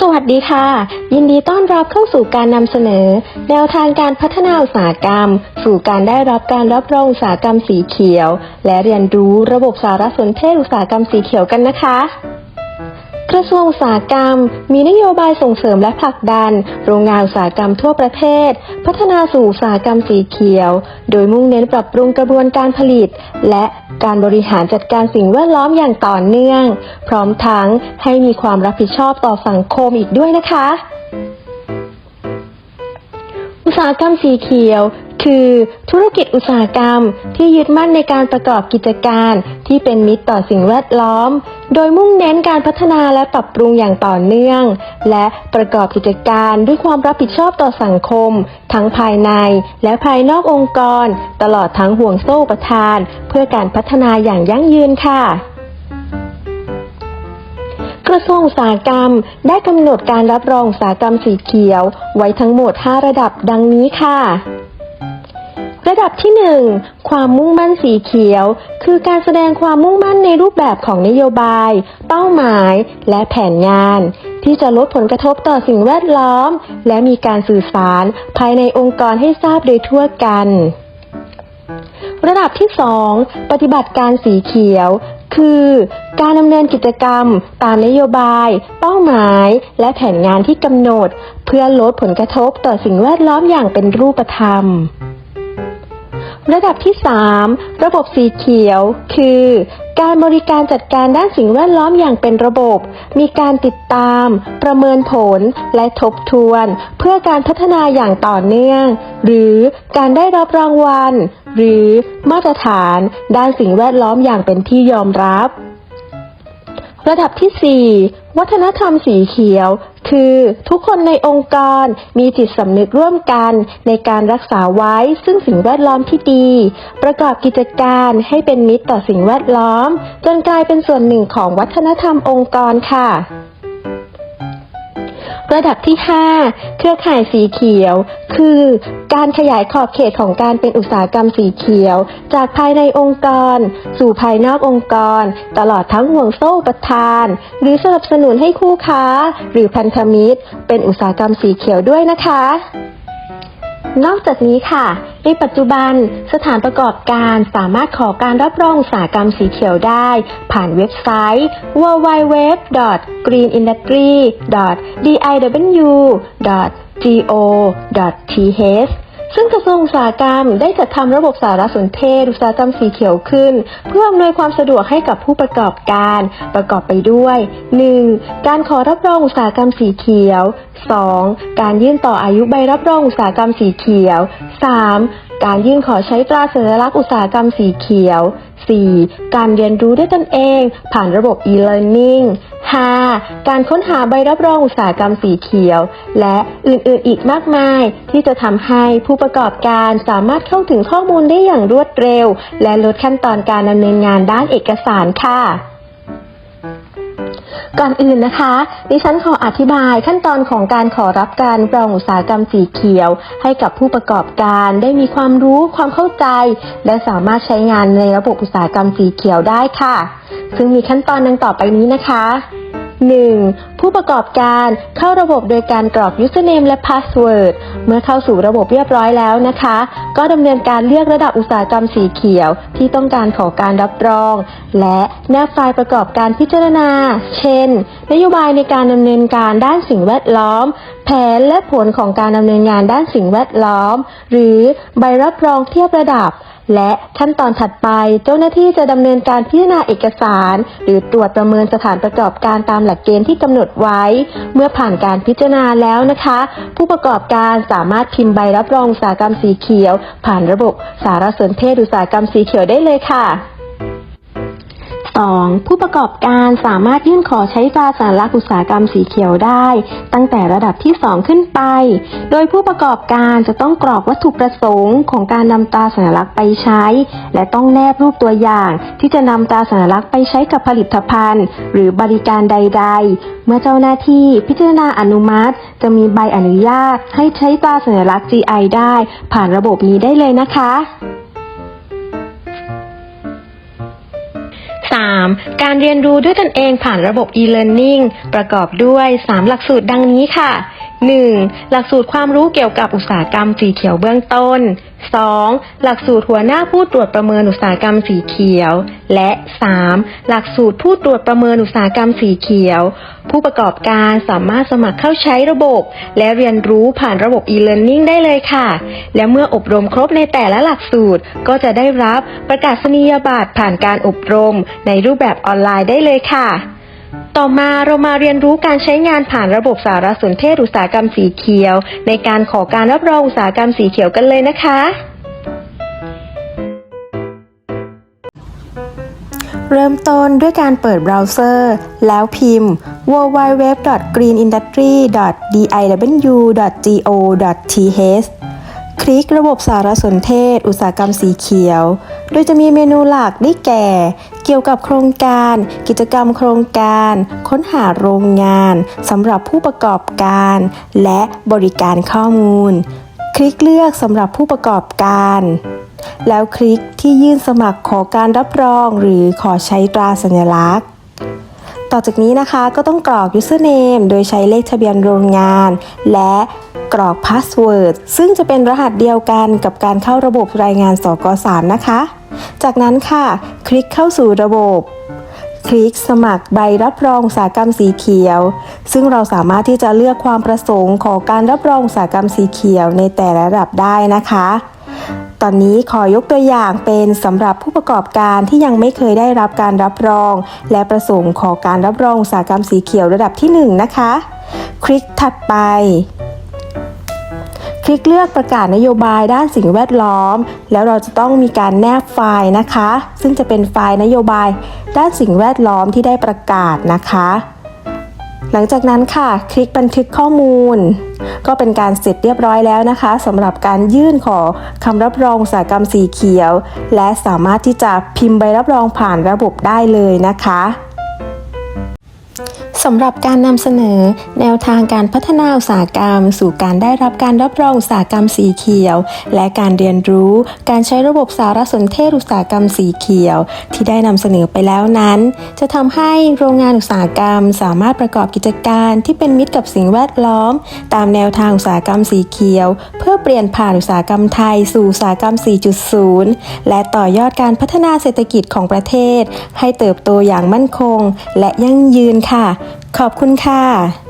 สวัสดีค่ะ ยินดีต้อนรับเข้าสู่การนำเสนอ แนวทางการพัฒนาอุตสาหกรรม สู่การได้รับการรับรองอุตสาหกรรมสีเขียว และเรียนรู้ระบบสารสนเทศอุตสาหกรรมสีเขียวกันนะคะกระทรวงอุตสาหกรรม มีนโยบายส่งเสริมและผลักดัน โรงงานอุตสาหกรรมทั่วประเทศ พัฒนาสู่อุตสาหกรรมสีเขียว โดยมุ่งเน้นปรับปรุงกระบวนการผลิต และ การบริหารจัดการสิ่งแวดล้อมอย่างต่อเนื่อง พร้อมทั้งให้มีความรับผิดชอบต่อสังคมอีกด้วยนะคะ อุตสาหกรรมสีเขียว คือ ธุรกิจอุตสาหกรรมที่ยึดมั่นในการประกอบกิจการที่เป็นมิตรต่อสิ่งแวดล้อม โดยมุ่งเน้นการพัฒนาและปรับปรุงอย่างต่อเนื่อง และประกอบกิจการด้วยความรับผิดชอบต่อสังคม ทั้งภายในและภายนอกองค์กร ตลอดทั้งห่วงโซ่ประทาน เพื่อการพัฒนาอย่างยั่งยืนค่ะกระทรวงอุตสาหกรรมได้กำหนดการรับรองอุตสาหกรรมสีเขียว ไว้ทั้งหมด 5 ระดับดังนี้ค่ะ ระดับที่ 1 ความมุ่งมั่นสีเขียว คือการแสดงความมุ่งมั่นในรูปแบบของนโยบาย เป้าหมาย และแผนงาน ที่จะลดผลกระทบต่อสิ่งแวดล้อม และมีการสื่อสารภายในองค์กรให้ทราบโดยทั่วกัน ระดับที่ 2 ปฏิบัติการสีเขียว คือการดำเนินกิจกรรม ตามนโยบาย เป้าหมาย และแผนงานที่กำหนด เพื่อลดผลกระทบต่อสิ่งแวดล้อมอย่างเป็นรูปธรรม ระดับที่ 3 ระบบสีเขียว คือ การบริการจัดการด้านสิ่งแวดล้อมอย่างเป็นระบบ มีการติดตาม ประเมินผล และทบทวน เพื่อการพัฒนาอย่างต่อเนื่อง หรือการได้รับรางวัล หรือมาตรฐานด้านสิ่งแวดล้อมอย่างเป็นที่ยอมรับ ระดับที่ 4 วัฒนธรรมสีเขียว คือทุกคนในองค์กรมีจิตสำนึกร่วมกันในการรักษาไว้ซึ่งสิ่งแวดล้อมที่ดี ประกอบกิจการให้เป็นมิตรต่อสิ่งแวดล้อม จนกลายเป็นส่วนหนึ่งของวัฒนธรรมองค์กรค่ะ ระดับที่ 5 เครือข่ายสีเขียว คือการขยายขอบเขตของการเป็นอุตสาหกรรมสีเขียว จากภายในองค์กร สู่ภายนอกองค์กร ตลอดทั้งห่วงโซ่ประทาน หรือสนับสนุนให้คู่ค้า หรือพันธมิตร เป็นอุตสาหกรรมสีเขียวด้วยนะคะ นอกจากนี้ค่ะ ในปัจจุบันสถานประกอบการสามารถขอการรับรองอุตสาหกรรมสีเขียวได้ ผ่านเว็บไซต์ www.greenindustry.diw.go.th ซึ่งกระทรวงอุตสาหกรรมได้จัดทำระบบสารสนเทศอุตสาหกรรมสีเขียวขึ้น เพื่ออำนวยความสะดวกให้กับผู้ประกอบการ ประกอบไปด้วย 1. การขอรับรองอุตสาหกรรมสีเขียว 2. การยื่นต่ออายุใบรับรองอุตสาหกรรมสีเขียว 3. การยื่นขอใช้ตราสัญลักษณ์อุตสาหกรรมสีเขียว 4. การเรียนรู้ด้วยตนเอง ผ่านระบบ e-learning 5. การค้นหาใบรับรองอุตสาหกรรมสีเขียว และอื่นๆอีกมากมาย ที่จะทำให้ผู้ประกอบการสามารถเข้าถึงข้อมูลได้อย่างรวดเร็ว และลดขั้นตอนการดำเนินงานด้านเอกสารค่ะ ก่อนอื่นนะคะ ดิฉันขออธิบายขั้นตอนของการขอรับการรับรองอุตสาหกรรมสีเขียว ให้กับผู้ประกอบการได้มีความรู้ความเข้าใจ และสามารถใช้งานในระบบอุตสาหกรรมสีเขียวได้ค่ะ ซึ่งมีขั้นตอนดังต่อไปนี้นะคะ 1. ผู้ประกอบการเข้าระบบโดยการกรอก username และ password เมื่อเข้าสู่ระบบเรียบร้อยแล้วนะคะ ก็ดำเนินการเลือกระดับอุตสาหกรรมสีเขียว ที่ต้องการขอการรับรอง และแนบไฟล์ประกอบการพิจารณา เช่น นโยบายในการดำเนินการด้านสิ่งแวดล้อม แผนและผลของการดำเนินงานด้านสิ่งแวดล้อม หรือใบรับรองเทียบระดับ และขั้นตอนถัดไปเจ้าหน้าที่จะดำเนินการพิจารณาเอกสาร หรือตรวจประเมินสถานประกอบการตามหลักเกณฑ์ที่กำหนดไว้ เมื่อผ่านการพิจารณาแล้วนะคะ ผู้ประกอบการสามารถพิมพ์ใบรับรองอุตสาหกรรมสีเขียว ผ่านระบบสารสนเทศอุตสาหกรรมสีเขียวได้เลยค่ะ 2. ผู้ประกอบการสามารถยื่นขอใช้ตราสัญลักษณ์อุตสาหกรรมสีเขียวได้ ตั้งแต่ระดับที่ 2 ขึ้นไป โดยผู้ประกอบการจะต้องกรอกวัตถุประสงค์ของการนำตราสัญลักษณ์ไปใช้ และต้องแนบรูปตัวอย่าง ที่จะนำตราสัญลักษณ์ไปใช้กับผลิตภัณฑ์ หรือบริการใด ๆ เมื่อเจ้าหน้าที่พิจารณาอนุมัติ จะมีใบอนุญาต ให้ใช้ตราสัญลักษณ์ GI ได้ ผ่านระบบนี้ได้เลยนะคะ 3. การเรียนรู้ด้วยตนเองผ่านระบบ e-learning ประกอบด้วย 3 หลักสูตรดังนี้ค่ะ 1. หลักสูตรความรู้เกี่ยวกับอุตสาหกรรมสีเขียวเบื้องต้น 2. หลักสูตรหัวหน้าผู้ตรวจประเมินอุตสาหกรรมสีเขียว และ 3. หลักสูตรผู้ตรวจประเมินอุตสาหกรรมสีเขียว ผู้ประกอบการสามารถสมัครเข้าใช้ระบบ และเรียนรู้ผ่านระบบ e-learning ได้เลยค่ะ และเมื่ออบรมครบในแต่ละหลักสูตร ก็จะได้รับประกาศนียบัตรผ่านการอบรม ในรูปแบบออนไลน์ได้เลยค่ะ ต่อมาเรามาเรียนรู้การใช้งานผ่านระบบสารสนเทศอุตสาหกรรมสีเขียว ในการขอการรับรองอุตสาหกรรมสีเขียวกันเลยนะคะ เริ่มต้นด้วยการเปิดเบราว์เซอร์ แล้วพิมพ์ www.greenindustry.diw.go.th คลิกระบบสารสนเทศ อุตสาหกรรมสีเขียว โดยจะมีเมนูหลักได้แก่ เกี่ยวกับโครงการ กิจกรรมโครงการ ค้นหาโรงงานสำหรับผู้ประกอบการ และบริการข้อมูล คลิกเลือกสำหรับผู้ประกอบการ แล้วคลิกที่ยื่นสมัครขอการรับรองหรือขอใช้ตราสัญลักษณ์ ต่อจากนี้นะคะก็ต้องกรอก username โดยใช้เลขทะเบียนโรงงาน และกรอก password ซึ่งจะเป็นรหัสเดียวกันกับการเข้าระบบรายงานสก3นะคะ จากนั้นค่ะ คลิกเข้าสู่ระบบ คลิกสมัครใบรับรองอุตสาหกรรมสีเขียว ซึ่งเราสามารถที่จะเลือกความประสงค์ของการรับรองอุตสาหกรรมสีเขียวในแต่ละระดับได้นะคะ ตอนนี้ขอยกตัวอย่างเป็นสำหรับผู้ประกอบการที่ยังไม่เคยได้รับการรับรอง และประสงค์ขอการรับรองอุตสาหกรรมสีเขียวระดับที่ 1 นะคะ คลิกถัดไป คลิกเลือกประกาศนโยบายด้านสิ่งแวดล้อม แล้วเราจะต้องมีการแนบไฟล์นะคะ ซึ่งจะเป็นไฟล์นโยบายด้านสิ่งแวดล้อมที่ได้ประกาศนะคะ หลังจากนั้นค่ะ คลิกบันทึกข้อมูล ก็เป็นการเสร็จเรียบร้อยแล้วนะคะสำหรับการยื่นขอคำรับรองอุตสาหกรรมสีเขียว และสามารถที่จะพิมพ์ใบรับรองผ่านระบบได้เลยนะคะ สำหรับการนำเสนอ แนวทางการพัฒนาอุตสาหกรรม สู่การได้รับการรับรองอุตสาหกรรมสีเขียว และการเรียนรู้ การใช้ระบบสารสนเทศอุตสาหกรรมสีเขียว ที่ได้นำเสนอไปแล้วนั้น จะทำให้โรงงานอุตสาหกรรม สามารถประกอบกิจการที่เป็นมิตรกับสิ่งแวดล้อม ตามแนวทางอุตสาหกรรมสีเขียว เพื่อเปลี่ยนผ่านอุตสาหกรรมไทย สู่อุตสาหกรรม 4.0 และต่อยอดการพัฒนาเศรษฐกิจของประเทศ ให้เติบโตอย่างมั่นคง และยั่งยืนค่ะขอบคุณค่ะ